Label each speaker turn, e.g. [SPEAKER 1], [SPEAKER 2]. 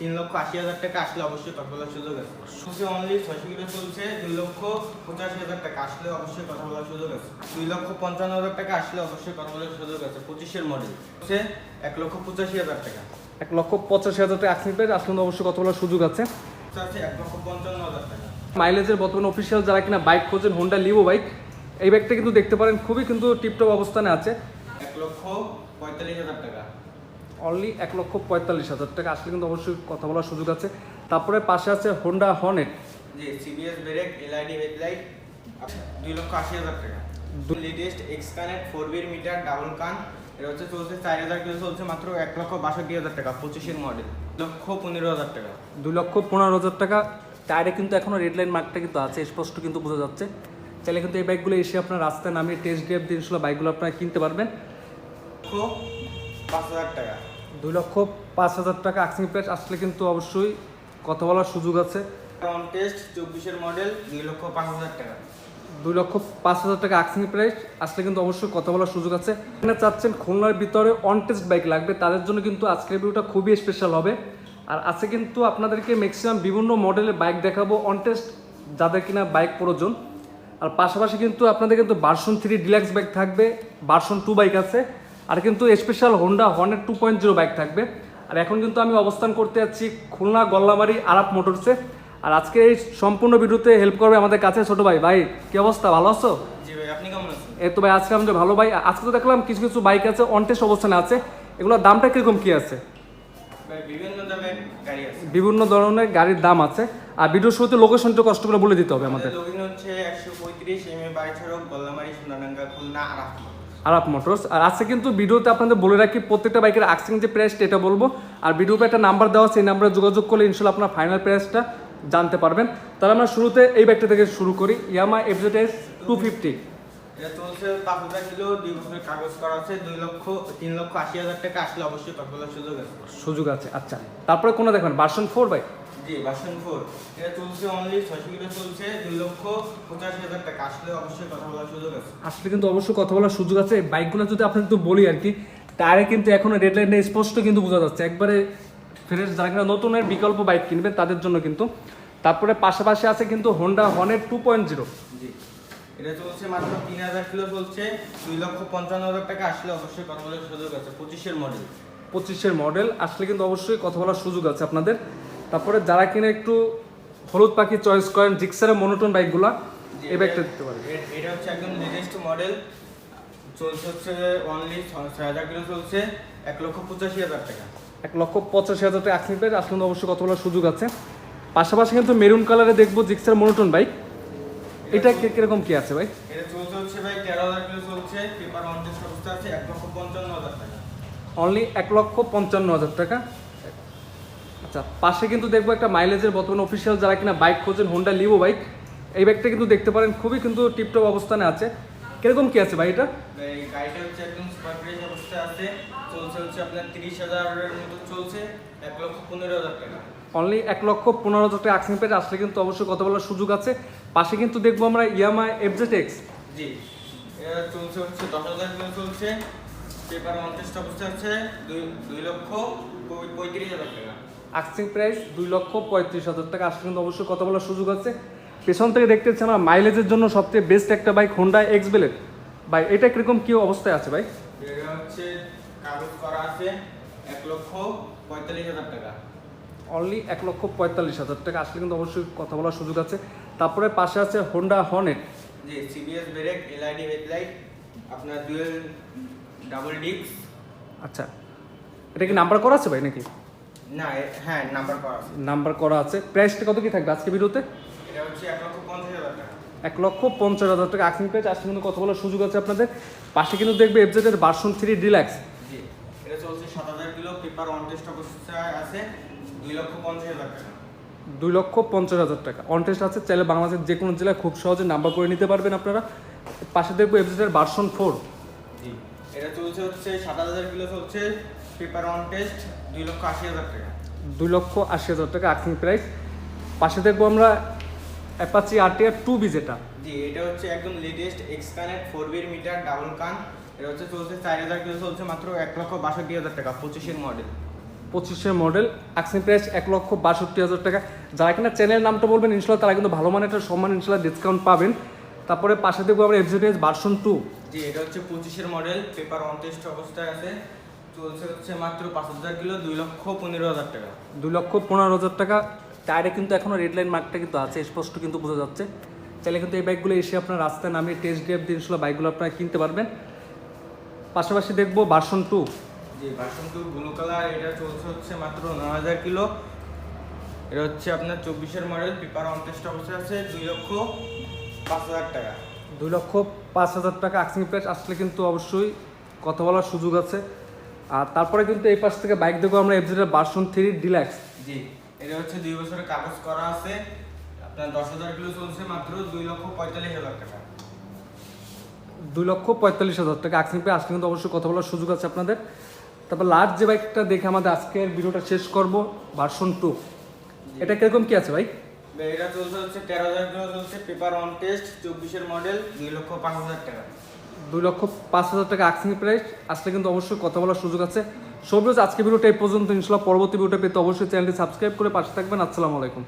[SPEAKER 1] তিন লক্ষ আশি হাজার টাকা আসলে অবশ্যই কথা বলার সুযোগ আছে। সুসে অনলি ছয়শো কিলো চলছে তিন লক্ষ পঁচাশি হাজার টাকা আসলে অবশ্যই কথা বলার সুযোগ আছে। দুই লক্ষ পঞ্চান্ন হাজার টাকা আসলে অবশ্যই কথা বলার সুযোগ আছে পঁচিশের মডেল হচ্ছে এক লক্ষ পঁচাশি হাজার টাকা।
[SPEAKER 2] এক লক্ষ পঁচাশি হাজার টাকা প্রাইস আসলে অবশ্যই কথা বলার সুযোগ আছে।
[SPEAKER 1] আছে এক লক্ষ পঞ্চান্ন হাজার টাকা।
[SPEAKER 2] মাইলেজের বর্তমানে অফিসিয়াল যারা কিনা বাইক খোঁজেন হোন্ডা লিভো বাইক এই বাইকটা কিন্তু দেখতে পারেন খুবই কিন্তু টিপটপ অবস্থানে আছে।
[SPEAKER 1] এক লক্ষ পঁয়তাল্লিশ হাজার টাকা।
[SPEAKER 2] অনলি এক লক্ষ পঁয়তাল্লিশ হাজার টাকা। আসলে কিন্তু অবশ্যই কথা বলার সুযোগ আছে। তারপরে পাশে আছে হোন্ডা
[SPEAKER 1] জি সিবিএস ব্রেক এলআইডি হেডলাইট দুই লক্ষ আশি হাজার টাকা। লেটেস্ট এক্স কানেক্ট ফোর বির মিটার ডাবল কান এটা হচ্ছে চলছে চার হাজার কিলো চলছে মাত্র এক লক্ষ বাষট্টি হাজার টাকা পঁচিশের মডেল লক্ষ পনেরো হাজার টাকা।
[SPEAKER 2] দুই লক্ষ পনেরো হাজার টাকা। টায়ারে কিন্তু এখনও রেড লাইন মার্কটা কিন্তু আছে স্পষ্ট কিন্তু বোঝা যাচ্ছে। চাইলে কিন্তু এই বাইকগুলো এসে আপনার রাস্তায় নামিয়ে টেস্ট ড্রাইভ দিয়ে বাইকগুলো আপনারা কিনতে পারবেন।
[SPEAKER 1] লক্ষ পাঁচ হাজার টাকা।
[SPEAKER 2] দুই লক্ষ পাঁচ হাজার টাকা আক্সিং প্রাইস। আসলে কিন্তু অবশ্যই কথা বলার সুযোগ আছে।
[SPEAKER 1] চব্বিশের মডেল দুই লক্ষ পাঁচ হাজার টাকা।
[SPEAKER 2] দুই লক্ষ পাঁচ হাজার টাকা আক্সিং প্রাইস। আসলে কিন্তু অবশ্যই কথা বলার সুযোগ আছে। এখানে চাচ্ছেন খুলনার ভিতরে অন টেস্ট বাইক লাগবে। তাদের জন্য কিন্তু আজকের ভিডিওটা খুবই স্পেশাল হবে। আর আছে কিন্তু আপনাদেরকে ম্যাক্সিমাম বিভিন্ন মডেলের বাইক দেখাবো অন টেস্ট যাদের কিনা বাইক প্রয়োজন। আর পাশাপাশি কিন্তু আপনাদের কিন্তু ভার্সন থ্রি ডিলাক্স বাইক থাকবে। ভার্সন টু বাইক আছে। আর কিন্তু special Honda Hornet two point zero bike থাকবে। আর এখন কিন্তু আমি অবস্থান করতে যাচ্ছি খুলনা গল্লামারি আরাপ মোটরসে আর আজকে এই সম্পূর্ণ ভিডিওতে হেল্প করবে আমাদের কাছে ছোট ভাই। ভাই কি অবস্থা? ভালো আছো? এই তো ভাই আজকে আমাদের ভালো ভাই। আজকে তো দেখলাম কিছু কিছু বাইক আছে অনটেস্ট অবস্থানে আছে। এগুলোর দামটা কীরকম কী আছে?
[SPEAKER 1] বিভিন্ন
[SPEAKER 2] ধরনের গাড়ির দাম আছে। আর ভিডিও শুরুতে লোকেশনটা কষ্ট করে বলে দিতে হবে আমাদের।
[SPEAKER 1] হচ্ছে একশো পঁয়ত্রিশ M A Gollamari Sonadanga Khulna Araf
[SPEAKER 2] Araf motors আর আজকে কিন্তু ভিডিওতে আপনাদের বলে রাখি প্রত্যেকটা বাইকের আক্সিং যে প্রাইসটা এটা বলব। আর ভিডিওতে একটা নাম্বার দেওয়া সেই নাম্বারে যোগাযোগ করলে ইনশাল্লাহ আপনার ফাইনাল প্রাইসটা জানতে পারবেন। তাহলে আমরা শুরুতে এই বাইকটা থেকে শুরু করি। ইয়ামা এফজেড টু ফিফটি
[SPEAKER 1] এটা চলছে কিলো দুই বছরের কাগজ করা আছে দুই লক্ষ তিন লক্ষ আশি হাজার টাকা আসলে অবশ্যই কথা বলার সুযোগ আছে।
[SPEAKER 2] সুযোগ আছে আচ্ছা। তারপরে কোনো দেখবেন? Version four bike?
[SPEAKER 1] জি ফোর এটা চলছে অনলি ছয়শো কিলো চলছে দুই লক্ষ পঁচাশি হাজার টাকা। আসলে অবশ্যই কথা বলার সুযোগ আছে।
[SPEAKER 2] আসলে কিন্তু অবশ্যই কথা বলার সুযোগ আছে। বাইকগুলো যদি আপনাকে একটু বলি আর কি টায়ারে কিন্তু এখনও রেড লাইনে স্পষ্ট কিন্তু বোঝা যাচ্ছে। একবারে ফ্রেশ যারা কিনা নতুনের বিকল্প বাইক কিনবেন তাদের জন্য কিন্তু। তারপরে পাশাপাশি আছে কিন্তু Honda Hornet two point zero
[SPEAKER 1] জি। এটা চলছে মাত্র তিন হাজার কিলো চলছে দুই লক্ষ পঞ্চান্ন হাজার টাকা। আসলে অবশ্যই কথা বলার সুযোগ আছে। পঁচিশের মডেল
[SPEAKER 2] পঁচিশের মডেল আসলে কিন্তু অবশ্যই কথা বলার সুযোগ আছে আপনাদের। তারপরে যারা কিনা একটু হলুদ পাখি চয়েস করেন জিক্সারের মনোটন বাইকগুলা এই বাইকটা দিতে পারে
[SPEAKER 1] এটা হচ্ছে একদম লেটেস্ট মডেল চলছে হচ্ছে অনলি ছয় হাজার কিলো চলছে এক লক্ষ পঁচাশি হাজার টাকা।
[SPEAKER 2] এক লক্ষ পঁচাশি হাজার টাকা আসলে অবশ্যই বলার সুযোগ আছে। পাশাপাশি কিন্তু মেরুন কালারে দেখব জিক্সার মনোটন বাইক এটা কি- কীরকম কি আছে ভাই?
[SPEAKER 1] এটা চলছে হচ্ছে ভাই তেরো হাজার কিলো চলছে পেপার অনটেস্ট অবস্থা আছে এক লক্ষ পঞ্চান্ন হাজার টাকা।
[SPEAKER 2] অনলি এক লক্ষ পঞ্চান্ন হাজার টাকা। আচ্ছা পাশে কিন্তু দেখব একটা মাইলেজের বর্তমানে অফিসিয়াল যারা কিনা বাইক খোঁজেন হোন্ডা লিভো বাইক এই বাইকটা কিন্তু দেখতে পারেন খুবই কিন্তু টিপটপ অবস্থানে আছে। কীরকম কি আছে ভাই এটা
[SPEAKER 1] গাড়িটা হচ্ছে একদম সুপার ফ্রেশ অবস্থায় আছে। চলছে হচ্ছে আপনার তিরিশ হাজারের মতো চলছে এক লক্ষ পনেরো হাজার টাকা।
[SPEAKER 2] অনলি এক লক্ষ পনেরো হাজার টাকা আক্সিং পেজ আসলে কিন্তু অবশ্যই কথা বলার সুযোগ আছে। পাশে কিন্তু দেখব আমরা ইয়ামা এফজেড এক্স
[SPEAKER 1] জি চলছে হচ্ছে দশ হাজার কিলো চলছে। পেপার অনটেস্ট অবস্থা আছে দুই দুই লক্ষ পঁয়- পঁয়ত্রিশ হাজার টাকা।
[SPEAKER 2] আক্সিং প্রাইস দুই লক্ষ পঁয়ত্রিশ হাজার টাকা। আসলে কিন্তু অবশ্যই কথা বলার সুযোগ আছে। পেছন থেকে দেখতেছেন আমরা মাইলেজের জন্য সবচেয়ে বেস্ট একটা বাইক হোন্ডা এক্স বেলেট ভাই এটা কীরকম কি অবস্থায় আছে ভাই?
[SPEAKER 1] এটা হচ্ছে কাগজ করা আছে এক লক্ষ পঁয়তাল্লিশ হাজার টাকা।
[SPEAKER 2] অনলি এক লক্ষ পঁয়তাল্লিশ হাজার টাকা। আসলে কিন্তু অবশ্যই কথা বলার সুযোগ আছে। তারপরে পাশে আছে হোন্ডা হর্নেট
[SPEAKER 1] জি সিবিএস ব্রেক এলআইডি হেডলাইট আপনার ডুয়েল ডাবল ডিস্ক
[SPEAKER 2] আচ্ছা। এটা কি নাম্বার করা আছে ভাই নাকি?
[SPEAKER 1] না হ্যাঁ নাম্বার করা আছে।
[SPEAKER 2] নাম্বার করা আছে। প্রাইসটা কত কি থাকবে আজকে ভিডিওতে
[SPEAKER 1] এটা হচ্ছে এক লক্ষ পঞ্চাশ হাজার টাকা।
[SPEAKER 2] এক লক্ষ পঞ্চাশ হাজার টাকা। আক্সিং প্রাইস আসলে কিন্তু কথা বলার সুযোগ আছে আপনাদের। পাশে কিন্তু দেখবে এফজেড এর ভার্সন থ্রি ডিল্যাক্স
[SPEAKER 1] এটা চলছে সাত হাজার কিলো। পেপার অন টেস্ট অবস্থায় আছে। দুই লক্ষ পঞ্চাশ হাজার টাকা।
[SPEAKER 2] দুই লক্ষ পঞ্চাশ হাজার টাকা। অনটেস্ট আছে চাইলে বাংলাদেশের যে কোনো জেলায় খুব সহজে নাম্বার করে নিতে পারবেন আপনারা। পাশে দেখব এফজেড এর ভার্সন ফোর
[SPEAKER 1] জি এটা চলছে হচ্ছে সাত হাজার কিলো চলছে। পেপার অন টেস্ট দুই লক্ষ আশি হাজার টাকা।
[SPEAKER 2] দুই লক্ষ আশি হাজার টাকা আক্সিং প্রাইস পাশে দেখব আমরা অ্যাপাচি আরটিআর টু বি যেটা।
[SPEAKER 1] জি এটা হচ্ছে একদম লেটেস্ট এক্স কানেক্ট ফোর বির মিটার ডাবল কান এটা হচ্ছে চলছে চার হাজার কিলো চলছে মাত্র এক লক্ষ বাষট্টি হাজার টাকা পঁচিশের মডেল
[SPEAKER 2] পঁচিশের মডেল আক্সিং প্রাইস এক লক্ষ বাষট্টি হাজার টাকা। যারা কিনা চ্যানেলের নামটা বলবেন ইনশাল্লাহ তারা কিন্তু ভালো মানের একটা সম্মান ইনশাল্লাহ ডিসকাউন্ট পাবেন। তারপরে পাশে দেখব আমরা এফজেডিএস ভার্সন টু
[SPEAKER 1] জি এটা হচ্ছে পঁচিশের মডেল পেপার অন টেস্ট অবস্থায় আছে। চলছে হচ্ছে মাত্র পাঁচ হাজার কিলো দুই লক্ষ পনেরো হাজার টাকা।
[SPEAKER 2] দুই লক্ষ পনেরো হাজার টাকা। টায়ারে কিন্তু এখনও রেড লাইন মার্কটা কিন্তু আছে স্পষ্ট কিন্তু বোঝা যাচ্ছে। চাইলে কিন্তু এই বাইকগুলো এসে আপনার রাস্তায় নামিয়ে টেস্ট ড্রাইভ দিয়ে ইনশাল্লাহ বাইকগুলো আপনারা কিনতে পারবেন। পাশাপাশি দেখব ভার্সন টু
[SPEAKER 1] জি ভার্সন টু ব্লু কালার এটা চলছে হচ্ছে মাত্র নয় হাজার কিলো। এটা হচ্ছে আপনার চব্বিশের মডেল পেপার অন টেস্ট অবস্থায় আছে দুই লক্ষ পাঁচ হাজার টাকা।
[SPEAKER 2] দুই লক্ষ পাঁচ হাজার টাকা আক্সিং প্রাইস আসলে কিন্তু অবশ্যই কথা বলার সুযোগ আছে। আর তারপরে কিন্তু এই পাশ থেকে বাইক দেখব আমরা এফজেডের ভার্সন থ্রি ডিলাক্স
[SPEAKER 1] জি এটা হচ্ছে দুই বছরের কাগজ করা আছে। আপনার দশ হাজার কিলো চলছে মাত্র দুই লক্ষ পঁয়তাল্লিশ হাজার টাকা।
[SPEAKER 2] দুই লক্ষ পঁয়তাল্লিশ হাজার টাকা। আক্সিং প্রাইস আসলে কিন্তু অবশ্যই কথা বলার সুযোগ আছে আপনাদের। তারপর লাস্ট যে বাইকটা দেখে আমাদের আজকের ভিডিওটা শেষ করব ভার্সন টু এটা কীরকম কি আছে ভাই?
[SPEAKER 1] এটা চলছে হচ্ছে তেরো হাজার চলছে পেপার অন টেস্ট চব্বিশের মডেল দুই লক্ষ পাঁচ হাজার টাকা।
[SPEAKER 2] দুই লক্ষ পাঁচ হাজার টাকা আক্সিং প্রাইস আসলে কিন্তু অবশ্যই কথা বলার সুযোগ আছে। সবরোজ আজকে ভিডিওটা এই পর্যন্ত। ইনশাল্লাহ পরবর্তী ভিডিওটা পেতে অবশ্যই চ্যানেলটি সাবস্ক্রাইব করে পাশে থাকবেন। আসসালামু আলাইকুম।